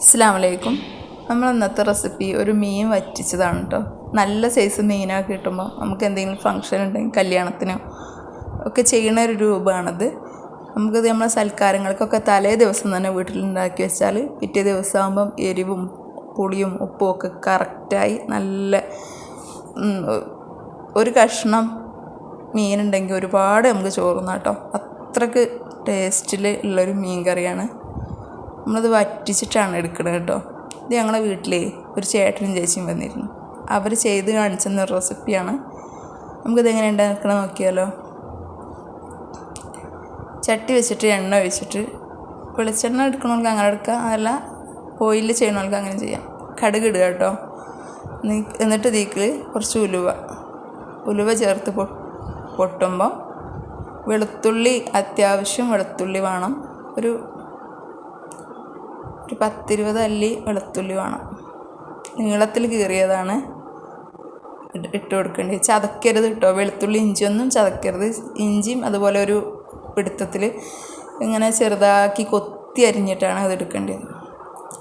അസ്സാം വലൈക്കും നമ്മൾ ഇന്നത്തെ റെസിപ്പി ഒരു മീൻ വറ്റിച്ചതാണ് കേട്ടോ നല്ല സൈസ് മീനൊക്കെ കിട്ടുമ്പോൾ നമുക്ക് എന്തെങ്കിലും ഫങ്ഷൻ ഉണ്ടെങ്കിൽ കല്യാണത്തിനോ ഒക്കെ ചെയ്യുന്ന ഒരു രൂപമാണത്. നമുക്കിത് നമ്മളെ സൽക്കാരങ്ങൾക്കൊക്കെ തലേ ദിവസം തന്നെ വീട്ടിലുണ്ടാക്കി വെച്ചാൽ പിറ്റേ ദിവസം ആകുമ്പം എരിവും പുളിയും ഉപ്പും ഒക്കെ കറക്റ്റായി നല്ല ഒരു കഷ്ണം മീനുണ്ടെങ്കിൽ ഒരുപാട് നമുക്ക് ചോറുന്ന കേട്ടോ അത്രയ്ക്ക് ടേസ്റ്റിൽ ഉള്ളൊരു മീൻ കറിയാണ് നമ്മളത് വറ്റിച്ചിട്ടാണ് എടുക്കുന്നത് കേട്ടോ. ഇത് ഞങ്ങളുടെ വീട്ടിലേ ഒരു ചേട്ടനും ചേച്ചിയും വന്നിരുന്നു. അവർ ചെയ്ത് കാണിച്ചെന്ന റെസിപ്പിയാണ്. നമുക്കിത് എങ്ങനെ ഉണ്ടാക്കണം നോക്കിയാലോ. ചട്ടി വെച്ചിട്ട് എണ്ണ ഒഴിച്ചിട്ട് വെളിച്ചെണ്ണ എടുക്കണമെങ്കിൽ അങ്ങനെ എടുക്കാം. അതല്ല ഓയിലിൽ ചെയ്യണമെങ്കിൽ അങ്ങനെ ചെയ്യാം. കടുക് ഇടുക കേട്ടോ. എന്നിട്ട് തീക്കിൽ കുറച്ച് ഉലുവ. ഉലുവ ചേർത്ത് പൊട്ടുമ്പോൾ വെളുത്തുള്ളി അത്യാവശ്യം വെളുത്തുള്ളി വേണം. ഒരു ഒരു പത്തിരുപത് അല്ലി വെളുത്തുള്ളി വേണം. നീളത്തിൽ കീറിയതാണ് ഇട്ട് കൊടുക്കേണ്ടത് ചതക്കരുത് കേട്ടോ. വെളുത്തുള്ളി ഇഞ്ചിയൊന്നും ചതക്കരുത്. ഇഞ്ചിയും അതുപോലെ ഒരു പിടുത്തത്തിൽ ഇങ്ങനെ ചെറുതാക്കി കൊത്തി അരിഞ്ഞിട്ടാണ് അത് എടുക്കേണ്ടത്.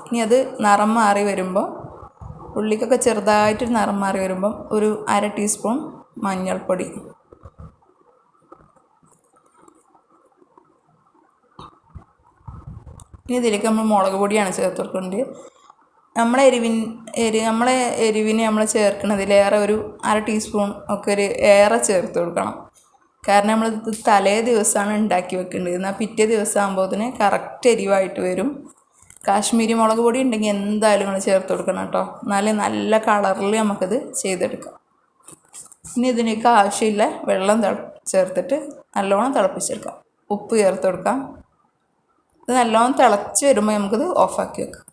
ഇനി അത് നിറം മാറി വരുമ്പോൾ ഉള്ളിക്കൊക്കെ ചെറുതായിട്ട് നിറം മാറി വരുമ്പം ഒരു അര ടീസ്പൂൺ മഞ്ഞൾപ്പൊടി ഇനി ഇതിലേക്ക് നമ്മൾ മുളക് പൊടിയാണ് ചേർത്ത് കൊടുക്കേണ്ടത് നമ്മളെ എരിവിൻ എരി നമ്മളെ എരിവിന് നമ്മൾ ചേർക്കുന്നതിലേറെ ഒരു അര ടീസ്പൂൺ ഒക്കെ ഒരു ഏറെ ചേർത്ത് കൊടുക്കണം. കാരണം നമ്മൾ തലേ ദിവസമാണ് ഉണ്ടാക്കി വെക്കേണ്ടത്. എന്നാൽ പിറ്റേ ദിവസം ആകുമ്പോഴത്തിന് കറക്റ്റ് എരിവായിട്ട് വരും. കാശ്മീരി മുളക് പൊടി ഉണ്ടെങ്കിൽ എന്തായാലും നിങ്ങൾ ചേർത്ത് കൊടുക്കണം കേട്ടോ. എന്നാലേ നല്ല കളറിൽ നമുക്കത് ചെയ്തെടുക്കാം. ഇനി ഇതിനേക്ക് ആവശ്യമില്ല വെള്ളം ചേർത്തിട്ട് നല്ലോണം തിളപ്പിച്ചെടുക്കാം. ഉപ്പ് ചേർത്ത് കൊടുക്കാം. ഇത് നല്ലോണം തിളച്ച് വരുമ്പോൾ നമുക്കിത് ഓഫാക്കി വെക്കാം.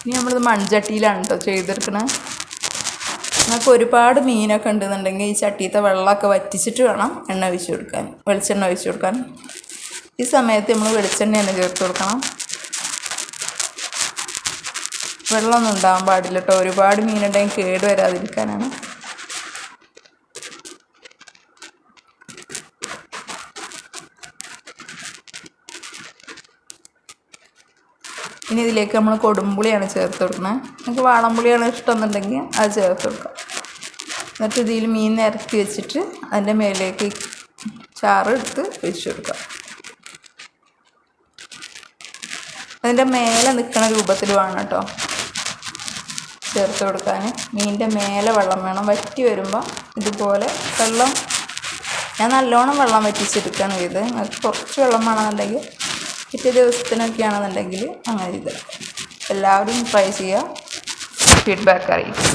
ഇനി നമ്മളിത് മൺചട്ടിയിലാണ് കേട്ടോ ചെയ്തെടുക്കണത് നമുക്ക് ഒരുപാട് മീനൊക്കെ ഉണ്ടെന്നുണ്ടെങ്കിൽ ഈ ചട്ടിയത്തെ വെള്ളമൊക്കെ വറ്റിച്ചിട്ട് വേണം എണ്ണ ഒഴിച്ചു കൊടുക്കാൻ വെളിച്ചെണ്ണ ഒഴിച്ചു കൊടുക്കാൻ. ഈ സമയത്ത് നമ്മൾ വെളിച്ചെണ്ണ തന്നെ ചേർത്ത് കൊടുക്കണം. വെള്ളമൊന്നും ഉണ്ടാകാൻ പാടില്ല കേട്ടോ ഒരുപാട് മീനുണ്ടെങ്കിൽ കേട് വരാതിരിക്കാനാണ്. ഇനി ഇതിലേക്ക് നമ്മൾ കൊടുമ്പുളിയാണ് ചേർത്ത് കൊടുക്കുന്നത്. നിങ്ങൾക്ക് വാളമ്പുളിയാണ് ഇഷ്ടം എന്നുണ്ടെങ്കിൽ അത് ചേർത്ത് കൊടുക്കാം. എന്നിട്ട് ഇതിൽ മീൻ നിരത്തി വെച്ചിട്ട് അതിന്റെ മേലേക്ക് ചാറ് എടുത്ത് ഒഴിച്ചു കൊടുക്കാം. അതിന്റെ മേലെ നിൽക്കുന്ന രൂപത്തിൽ വേണം കേട്ടോ. ചേർത്ത് കൊടുക്കാൻ. മീനിന്റെ മേലെ വെള്ളം വേണം. വറ്റി വരുമ്പോൾ ഇതുപോലെ വെള്ളം ഞാൻ നല്ലോണം വെള്ളം വറ്റിച്ചെടുക്കുകയാണ് ചെയ്ത് കുറച്ച് വെള്ളം വേണമെന്നുണ്ടെങ്കിൽ പിറ്റേ ദിവസത്തിനൊക്കെ ആണെന്നുണ്ടെങ്കിൽ അങ്ങനെ ചെയ്തെടുക്കാം എല്ലാവരും ട്രൈ ചെയ്യുക. ഫീഡ്ബാക്ക് അറിയിക്കും